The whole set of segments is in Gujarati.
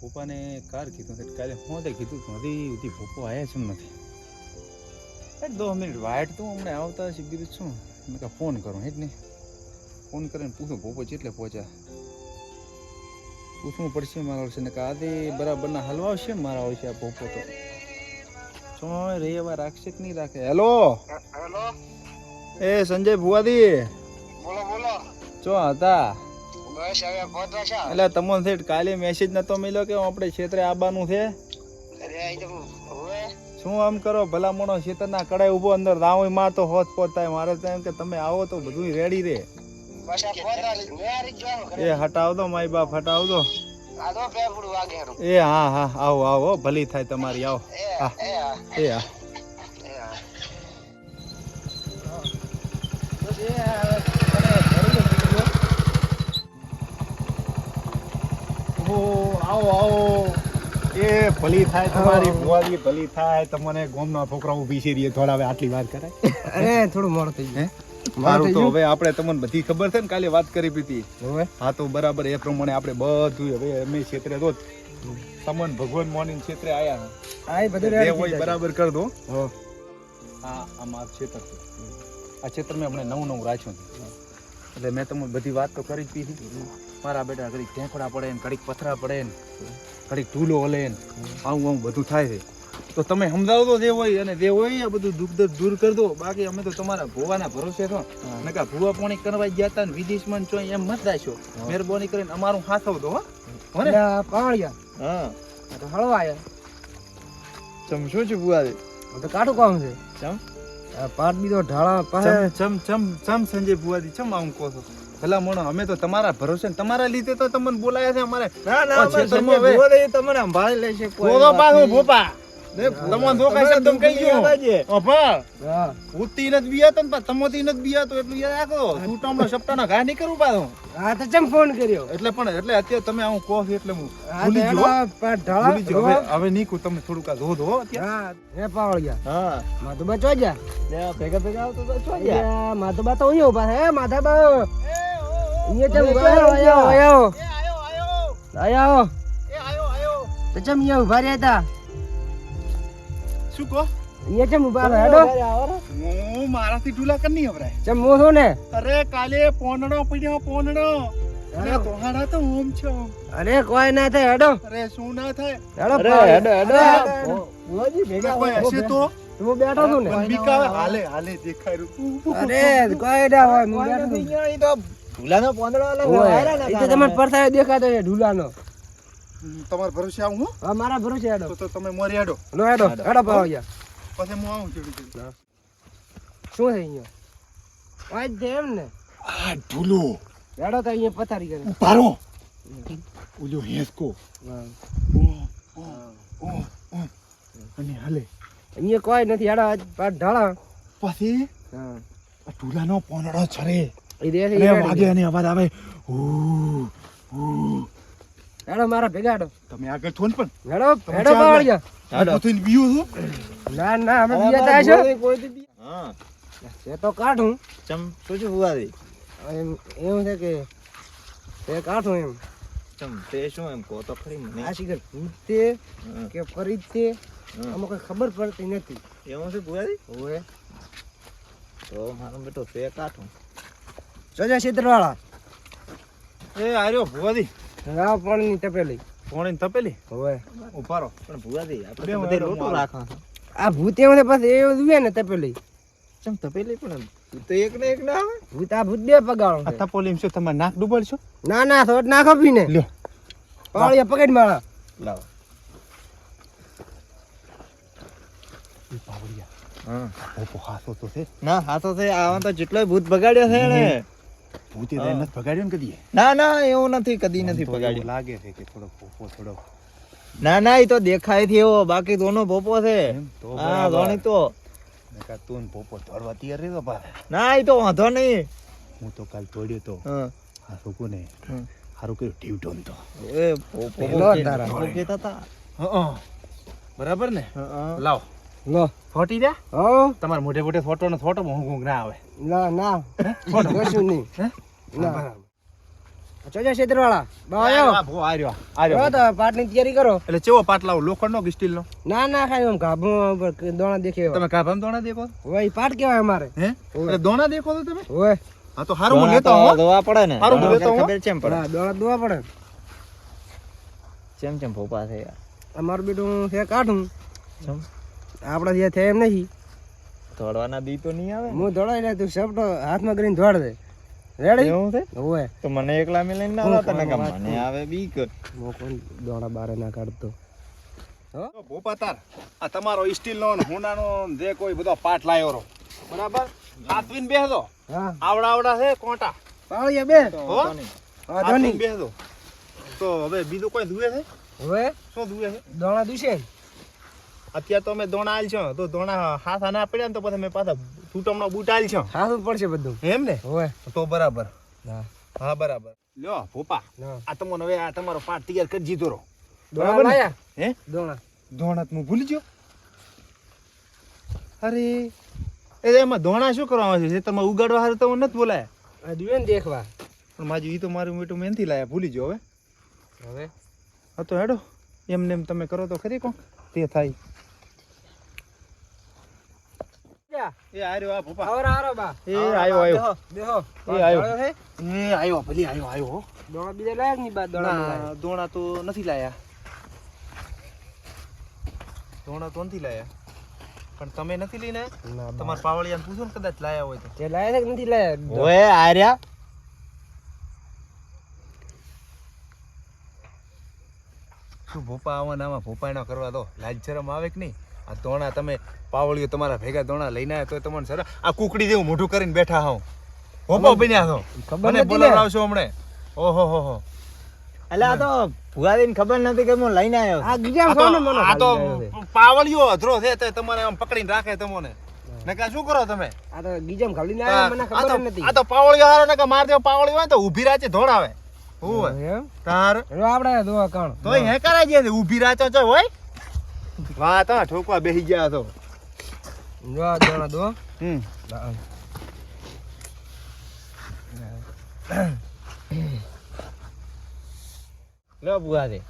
ભોપાને કાર કીધું શેઠ કાલે હું તે કીધું તું હજી સુધી ભોપો આવ્યા છે નથી. દો મિનિટ વાઇટ તો હમણાં આવતા છે બીજું શું મેં કહા ફોન કરો હેઠ ને. ફોન કરીને પૂછું ભોપો ચેટલે પહોંચ્યા? પૂછવું પડશે મારા વર્ષે ને કે આદે બરાબરના હલવા આવશે મારા આવશે આ ભોપો તો. શું રે એવા રાખશે કે નહીં રાખે? હેલો? હેલો? એ સંજય ભુવાદી બોલો બોલો. ચો હતા? બસ હવે પહોંચવા છે. એટલે તમને શેઠ કાલે મેસેજ નતો મળ્યો કે આપણે ક્ષેત્રે આવવાનું છે? શું આમ કરો? ભલા મોણો શેતરના કડાઈ ઊભો અંદર રાવ મારતો હોત પોત થાય મારે તો એમ કે તમે આવો તો બધું રેડી રે. એ હટાવ દો. માય બાપ હટાવ દો. એ હા હા આવો આવો ભલી થાય તમારી આવો. એ હા. એ હા, હા હા. આવો આવો. એ ભલી થાય તમારી ભુવાજી ભલી થાય. તમને ગોમના છોકરા ઊભી છે રીએ થોડા હવે આટલી વાત કરાય. અરે થોડું મોડું થઈ ગયું. મારું તો હવે આપણે તમને બધી ખબર છે ને કાલે વાત કરી હતી હવે? હા તો બરાબર એ પ્રમાણે આપણે બધું હવે અમે ક્ષેત્રે તો સમન ભગવાન મોર્નિંગ ક્ષેત્રે આયા આ એ બધું હોય બરાબર કર દો. હા. આ આ ક્ષેત્ર આ ક્ષેત્ર મેં હમણાં નવું નવું રાખ્યું એટલે મેં તમને બધી વાત તો કરી જ દીધી મારા બેટા ઘડીક ઢેંકડા પડે ને ઘડીક પથરા પડે ને ઘડીક ઢૂલો હલે ને આવું આવું બધું થાય છે. તો તમે સમજાવો તો જે હોય અને જે હોય આ બધું દુઃખ દર્દ દૂર કરી દો. બાકી અમે તો તમારા ભુવાના ભરોસે છો. નકા ભુવા પોણી કરવા ગયા હતા ને વિદેશમાં છો એમ મત રાખ્યો. મહેરબાની કરીને અમારું હાથવ દો હો. પાવળિયા હા. તો હળવા આયા ચમ શું છે બુઆ તો કાઢું કામ છે. ચમ? પાટ બીજો ઢાળા પાસે ચમ ચમ ચમ સંજય ભુવાજી ચમ આમ કહો છો? ભલા મોણો અમે તો તમારા ભરોસે ને તમારા લીધે તો તમને બોલાયા છે અમારે. ના ના, અમે હવે- હવે તમને સંભાળી લેશે કોઈ તો પાછો ભોપા. તમને તો શબ્દ કહી ગયો. અભા ઉતી નથી બિયાતો ને તમોતી નથી બિયાતો એટલું યાદ રાખો છૂટામણો સપ્તાહના ઘા નહીં કરું પાછો. આ તો ચમ ફોન કર્યો? એટલે પણ એટલે અત્યારે તમે આવું કહો એટલે હું ભૂલી ગયો. આ પાટ ઢાળા ભૂલી ગયો. હવે નીકું તમે થોડુંક આ ધો ધો હા હે પાવળિયા. હા. માધુ બા ચોજા ભેગા ભેગા આવતો તો છો બા તો અહીંયા ઊભા છે હે માધા બા અહીંયા ચમ ઊભા છે? આયો આયો. આયો તો ચમ અહીંયા ઊભા રહ્યા હતા. શું કહો? અહીંયા ચમ ઊભા રહ્યા હેડો. હું મારાથી ઢુલા કર નહીં હવરાય. ચમ મો છો ને? અરે કાલે પોનડો પડ્યો પોનડો અરે તોહાડા તો ઓમ છો. અરે કોઈ ના થાય હેડો. અરે શું ના થાય? હેડો. હેડો, હેડો. ભુવાજી ભેગા કોઈ હશે તો? હું બેઠો છું ને? હાલે હાલે દેખાય રહ્યું. અરે કોઈ ના હોય હું બેઠો છું ઓય, એ તો તમને પરસાયો દેખાતો છે ઢુલાનો. તમારા ભરોસે આવું હું? હા મારા ભરોસે આડો તો તો તમે મોરી આડો લો હેડો હેડો. ગયા. પછી હું આવું ચડી ચડી. શું થઈ અહીંયા વાંચ છે એમ ને. આ ઢૂલો. આડો તો અહીંયા પથારી કરે. ઉભારો. ઓલો હેસકો. હા. ઓ, ઓ, ઓ. અને હાલે. અહીંયા કોઈ નથી આડા આજ ઢાળા. પછી? હા. આ ઢૂલાનો પોનડો છરે. વાગે અને અવાજ આવે. ઉ, ઉ. હેડો મારા ભેગા હેડો તમે આગળ છો ને પણ. હેડો હેડો પાવળિયા હેડો. બધું બીયું છું. ના ના અમે બીયા થાય છો. હા. એ તો કાઢું. ચમ. શું છે ફુવાજી એમ એવું છે કે તે કાઢું એમ. ચમ તે શું એમ કહો તો ખરી મને. આ શીખર ભૂતે કે ફરી તે અમુક કઈ ખબર પડતી નથી. એવું છે ફુવાજી ઓએ તો મારો બેટો તે કાઠું સજા ક્ષેત્રવાળા એ આર્યો ભુવાદી રાવ પાણીની તપેલી. પાણીની તપેલી? હવે. ઉભારો પણ ભુવાદી આપણે બધે લોટો રાખા આ ભૂતે મને પાસે એ એવું ને તપેલી. ચમ તપેલી પણ ભૂત તો એક ને એક ના આવે. ભૂત આ ભૂત બે પગાળો આ એમ શું તમારે નાક ડૂબાડશો? ના ના થોડ નાખો ખપી ને લ્યો. પાવળિયા પકડ માળા લાવો. એ પાવડિયા હા. હાસો તો છે. ના હાથો છે આવા તો જેટલોય ભૂત બગાડ્યો છે ને. ભૂતે તો નથી ભગાડ્યો ને કદી ના ના એવું નથી કદી નથી ભગાડ્યો. લાગે છે કે થોડો ભોપો થોડો ના ના એ તો દેખાયથી એવો. બાકી દોનો ભોપો છે. તો હા બરાબર. તો. તું ને ભોપો ધોળવા તૈયાર રહ્યો બા ના એ તો વાંધો નહીં. હું તો કાલ તોડ્યો તો. હા. આ લોકો ને. હારું કર્યું ટીવટોન તો. એ ભોપો તારા. ભોપો બરાબર ને? હા, લાવ. લો. ફોટી દે હો. તમાર મોઢે મોઢે ફોટો ને ફોટો હું ઊંઘ ના આવે. ના ના. કશું નહીં. ના. બરાબર. ચોજા ક્ષેત્રવાળા બા આયો. આ ભો આ રહ્યો આ રહ્યો તો પાટની તૈયારી કરો. એટલે ચેવો પાટ લાવો લોખંડનો કે સ્ટીલનો? ના ના ખાલી આમ ગાભું ઉપર દોણા દેખે તમે કાભામ દોણા દેખો ઓય પાટ કેવાય અમારે. હે? એટલે દોણા દેખો છો તમે? ઓય. હા તો હારું હું લેતો આવું દોવા પડે ને. હારું, દોવા લેતો હું. ખબર ચેમ પડે હા દોણા દોવા પડે. ચેમ ચેમ ફોપા છે યાર અમારું બેટું છે ચમ. આપણા જે થાય એમ નહીં. દોડવાના દી તો નહીં આવે હું દોડાઈ લે તું સપટો હાથમાં કરીને દોડ દે. રેડી એવું છે? ઓય તો મને એકલા મેં લઈને ના આવતા ને મને આવે બીક હું કોણ દોડા બારે ના કાઢતો. તો ભોપા તાર આ તમારો સ્ટીલનો ને હોનાનો જે કોઈ બધો પાટ લાયો રો બરાબર? હાથવીને બેહદો હા. આવડા આવડા છે કોટા. પાળિયા બે. હો? હા હાથવીને ધોની. બેસજો તો હવે બીજું કોઈ ધુએ છે? હવે? શું ધુએ છે? દોણા દુશે અત્યારે તો અમે દોણા આલ છો તો દોણા હાથા ના પડ્યા ને તો પછી મેં પાછા તૂટમનો બૂટ આલ છો. હાથું પડશે બધું. એમ ને? ઓય. તો બરાબર. હા. બરાબર. લ્યો ભોપા આ તમને હવે આ તમારો પાટ તૈયાર કરી દીધો રો બરાબર? હે? દોણા. દોણા તો હું ભૂલી ગયો? અરે એ એમાં ધોણા શું કરવા છે? તમે ઉગાડવા હારું તો નથી બોલાયા. આ દુએ ને દેખવા. પણ માજી ઈ તો મારું બેટું મેનથી લાયા ભૂલી ગયો હવે. હવે? હા તો હેડો. એમને એમ તમે કરો તો ખરી કોણ તે થાય. જા. એ આર્યો આ ભોપા. આવરા આરો બા. એ આયો આયો. બેહો એ આયો. દોણા એ આયો ભલી આયો આયો દોણા બીજા લાયકની બા? દોણા દોણા તો નથી લાયા. દોણા તો નથી લાયા. પણ તમે નથી લઈને તમાર પાવળિયાને પૂછો ને કદાચ લાયા હોય તો. તે લાયા કે નથી લાયા? ઓએ આર્યા. શું ભોપા આવવાના આમાં? ભોપાયણા કરવા દો. લાજ શરમ આવે કે નહીં? આ દોણા તમે પાવળીઓ તમારા ભેગા દોણા લઈને આવ્યા તો તમને સર આ કુકડી જેવું મોઢું કરીને બેઠા હોવ હોપો બન્યા છો ખબર મને ને. બોલાવશો હમણે. ઓહો હો હો. એટલે આ તો ભુવાદીને ખબર નથી કે હું લઈને આવ્યો. આ ગીજા કોને મને આ તો છે? પાવળીઓ અધરો છે તો તમારે આમ પકડીને રાખે તમને. નકા શું કરો તમે? આ તો ગીજામ ખાલી ના આવ્યા મને ખબર નથી. આ તો પાવળીઓ હારો નકા માર દેવો પાવળીઓ હોય તો ઊભી રાચે ધોળાવે. હું એમ તાર. આપણે દોવા કાણ. તોય હે કરાય છે ઊભી રાચો છો હોય. વાહ તો ઠોકવા બેસી ગયા તો. જો આ દો. હમ. લો ભુવાદી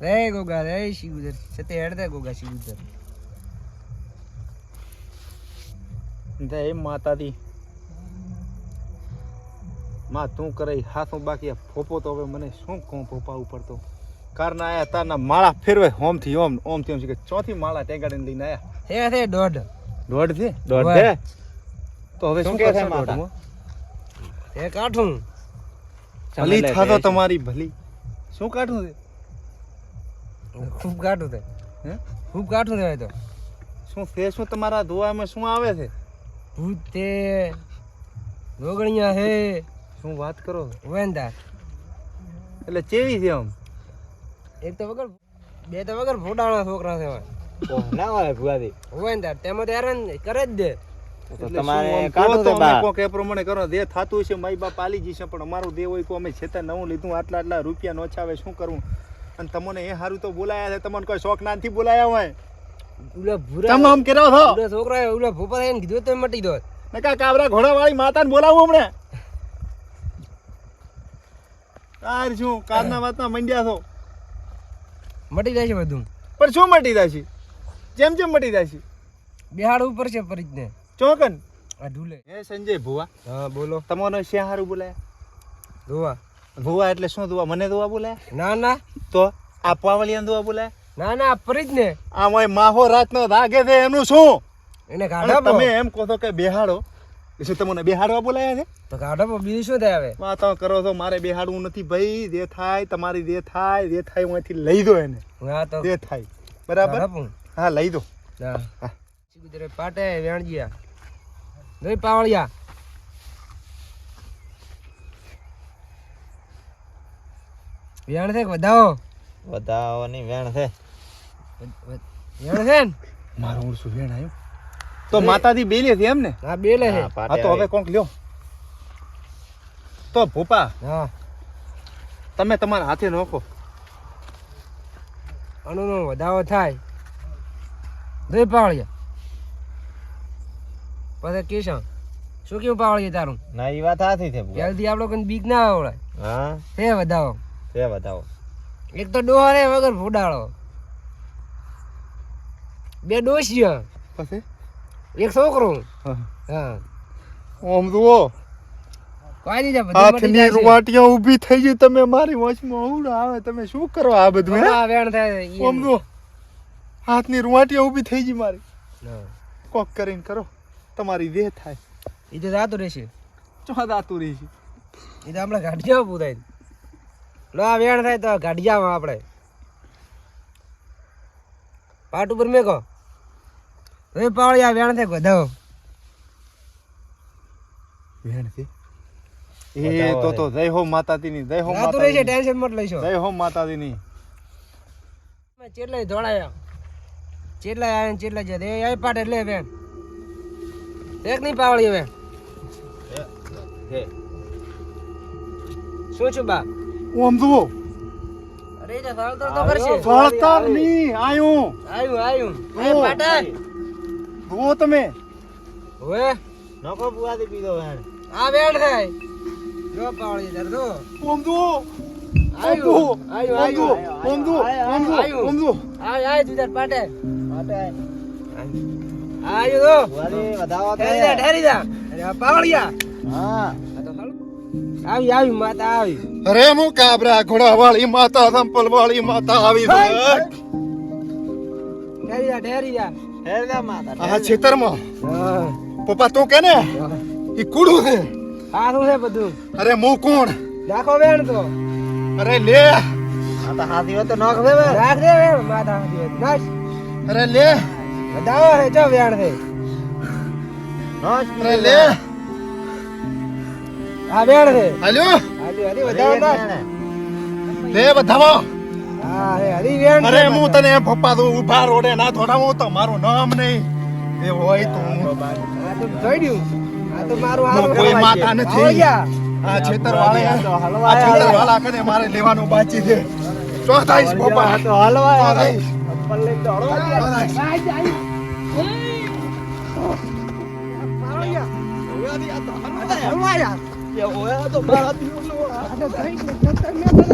રે ગોગા રે શિવદર સતે હેડતા ગોગા શિવદર જય માતાજી. માં તું કરે હાથો બાકી ફોપો તો હવે મને શું કહું ફોપા ઉપર તો કારના આયા તારના માળા ફેરવે હોમથી ઓમ ઓમથી ઓમ કે ચોથી માળા ટેગાડીને લઈને આયા. છે છે દોઢ. દોઢ છે? દોઢ છે? તો હવે શું કરશે? દોઢમાં? છે કાઠું. ભલી થાતો તમારી ભલી. શું કાઠું છે? ખૂબ કાઠું છે. હે? ખૂબ કાઠું છે તો. શું છે? શું તમારા ધોવામાં શું આવે છે? ભૂત તે રોગણિયા હે શું વાત કરો વેંદા. એટલે ચેવી છે આમ? એક તો વગર બે તો વગર ફોડાણા છોકરા છે ના હોય ભુવાદી વેંદા તેમાં તો હેરાન કરે જ દે. તમારે કાઢો તો તો અમે બા. કોક એ પ્રમાણે કરો દે થાતું હશે માઈ બાપ આલી જશે પણ અમારું દેવ હોય કો અમે છેતા નવું લીધું આટલા આટલા રૂપિયા નો શું કરવું? અને તમને એ હારું તો બોલાયા છે તમને કોઈ શોખ નાનથી બોલાયા હોય? ઉલા ભૂરા તમે આમ કર્યો છો? ઉલા છોકરા ઉલા ભૂપા થઈને કીધું તો મટી દો નકા કાવરા ઘોડા વાળી માતાને બોલાવું હમણે? તાર શું કારના વાતના મંડ્યા છો? મટી જાય છે બધું. પણ શું મટી જાય છે? જેમ જેમ મટી જાય છે. બિહાડ ઉપર છે પરિજને ચોકન. આ ઢુલે. એ સંજય ભુવા. હા બોલો. તમારો શ્યાં હારું બોલાયા ધોવા. ભુવા એટલે શું ધોવા? મને ધોવા બોલાય? ના ના. તો આ પાવલિયા ધોવા બોલાય? ના ના ફરી ને આ માહો રાતનો ધાગે છે એનું શું? એને તમે એમ કહો છો કે બેહાડો. શું તમને બેહાડવા બોલાયા છે? તો કાઢો બીજું શું થાય હવે? વાતો કરો છો મારે બેહાડવું નથી ભાઈ જે થાય તમારી જે થાય જે થાય હું અહીંથી લઈ દો એને. હા તો જે થાય. બરાબર? હા લઈ દો હા. પાટે વેણજીયા. નહીં પાવળિયા. વેણ છે વધાવો વધાવો? નહીં વેણ છે. વેણ છે ને? મારું ઓળસું વેણ આવ્યું. તો માતાજી બેલી હતી એમ ને હા બેલે છે હા, તો હવે કોંક લ્યો. તો ભૂપા હા. તમે તમારા હાથે નોખો. અનુનો વધાવો થાય. રે પાવળિયા. પછી કેશા શું કેવું પાવળિયા તારું? ના એ વાત સાચી છે જલ્દી આપણો કોઈ બીક ના આવડે હા? હે વધાવો. તે વધાવો. એક તો ડોહરે વગર ફોડાળો. બે ડોશીઓ. પછી? એક છોકરો. હા. હા. ઓમ જુઓ. હાથની રૂવાટીઓ ઊભી થઈ ગઈ તમે મારી વચમાં હું આવે તમે શું કરો આ બધું હે? વેણ થાય ઓમ જુઓ. હાથની રૂવાટીઓ ઊભી થઈ ગઈ મારી. કોક કરીને કરો. તમારી દેહ થાય. ઈ તો જાતું રહેશે. ચોહા દાતું રહેશે? એ તો આપણે ગાંઠિયા પૂરાય લો આ વેણ થાય તો ગાંઠિયામાં આપણે. પાટ ઉપર મેકો. હવે પાવળી આ વેણ થાય વધાવો વેણ છે એ તો તો જય હો માતાજીની જય હો જાતું રહેશે છે ટેન્શન મત લઈશો. જય હો માતાજીની. ચેટલા ધોળાયા. ચેટલા આયા ચેટલા ચેટલાય એ આય પાટ એટલે વેણ. એક નહીં પાવળી હવે. હે. શું છું બા? ઓમ જુઓ. અરે એ તો કરશે. વળતરની આયું. આયું આયું. એ પાટે. જુઓ તમે? હવે નકો બુઆથી પીધો વેણ આ વેણ થાય જો પાવળી દર જો. ઓમ જુઓ આયું આયું. ઓમ જુઓ આયું ઓમ જુઓ ઓમ જુઓ આયું. આય તું તાર પાટે. માટે આયુ તો બુઆથી વધાવો તો ઠેરી જા ઠેરી જા. અરે પાવળિયા. હા. આ તો સાલું. આવી આવી માતા આવી. અરે હું કાબરા ઘોડા વાળી માતા સંપલ વાળી માતા આવી જા જા. આ ખેતરમાં હા પપ્પા તું કે ને ઈ કુડું છે આ શું છે બધું. અરે હું કોણ નાખો વેણ તો અરે લે માતા હાથી હોય તો નખ દે વેણ રાખ દે વેણ માતા હાથી હોય. નાખ અરે લે બધાવો હે જો વેણ છે નોશ અરે લે આ વેણ છે હાલ્યો હાલી હાલી બધાવો નાખ લે બધાવો હા હે હાલી વેણ અરે હું તને પપ્પા તું ઊભા રોડે ના થોડાવું તો મારું નામ નહીં. એ હોય તો હું આ તો આ તો મારું કોઈ માતા નથી. આ છેતર આ છેતર વાળા કને મારે લેવાનું બાકી છે. ચોથાઈસ પપ્પા. તો. ચપ્પલ લઈને દોડો. હોય તો મારા આ તો